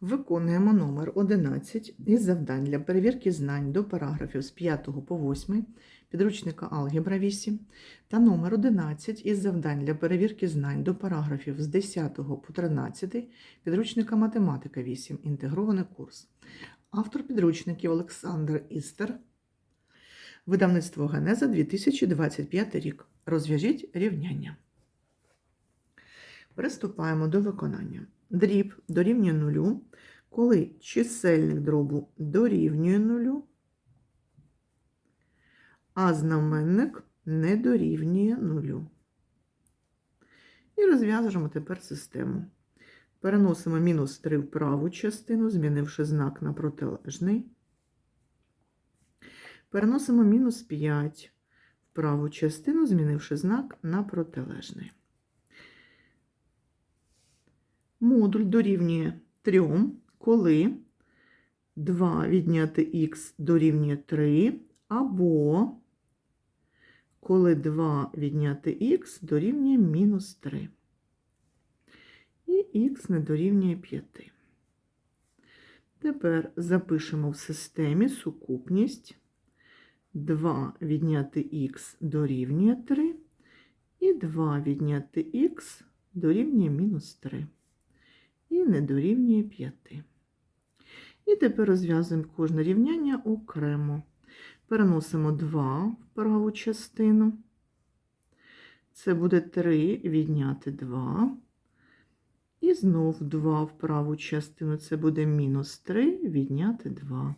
Виконуємо номер 11 із завдань для перевірки знань до параграфів з 5 по 8 підручника Алгебра 8 та номер 11 із завдань для перевірки знань до параграфів з 10 по 13 підручника Математика 8 інтегрований курс. Автор підручників Олександр Істер. Видавництво Генеза 2025 рік. Розв'яжіть рівняння. Приступаємо до виконання. Дріб дорівнює нулю, коли чисельник дробу дорівнює нулю, а знаменник не дорівнює нулю. І розв'яжемо тепер систему. Переносимо мінус 3 в праву частину, змінивши знак на протилежний. Переносимо мінус 5 в праву частину, змінивши знак на протилежний. Модуль дорівнює 3, коли 2 відняти х дорівнює 3, або коли 2 відняти х дорівнює мінус 3. І х не дорівнює 5. Тепер запишемо в системі сукупність 2 відняти х дорівнює 3, і 2 відняти х дорівнює мінус 3 і не дорівнює 5. І тепер розв'язуємо кожне рівняння окремо. Переносимо 2 в праву частину. Це буде 3 відняти 2. І знов 2 в праву частину. Це буде мінус 3 відняти 2.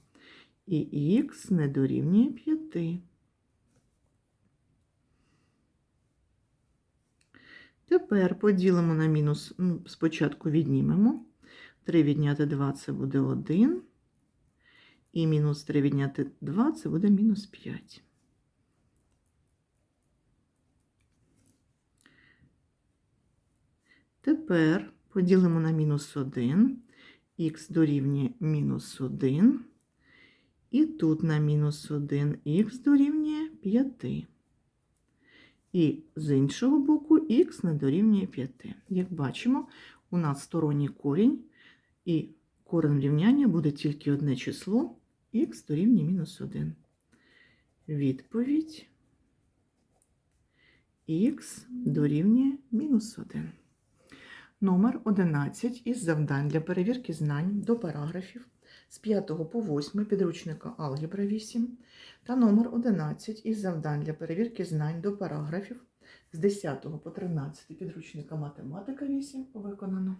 І х не дорівнює 5. Тепер поділимо на мінус, ну, спочатку віднімемо. 3 відняти 2 це буде 1. І мінус 3 відняти 2 це буде мінус 5. Тепер поділимо на мінус 1. Х дорівнює мінус 1. І тут на мінус 1 х дорівнює 5. І з іншого боку х не дорівнює 5. Як бачимо, у нас сторонній корінь, і корень рівняння буде тільки одне число х дорівнює мінус 1. Відповідь х дорівнює мінус 1. Номер 11 із завдань для перевірки знань до параграфів з 5 по 8 підручника Алгебра 8 та номер 11 із завдань для перевірки знань до параграфів з 10 по 13 підручника Математика 8 виконано.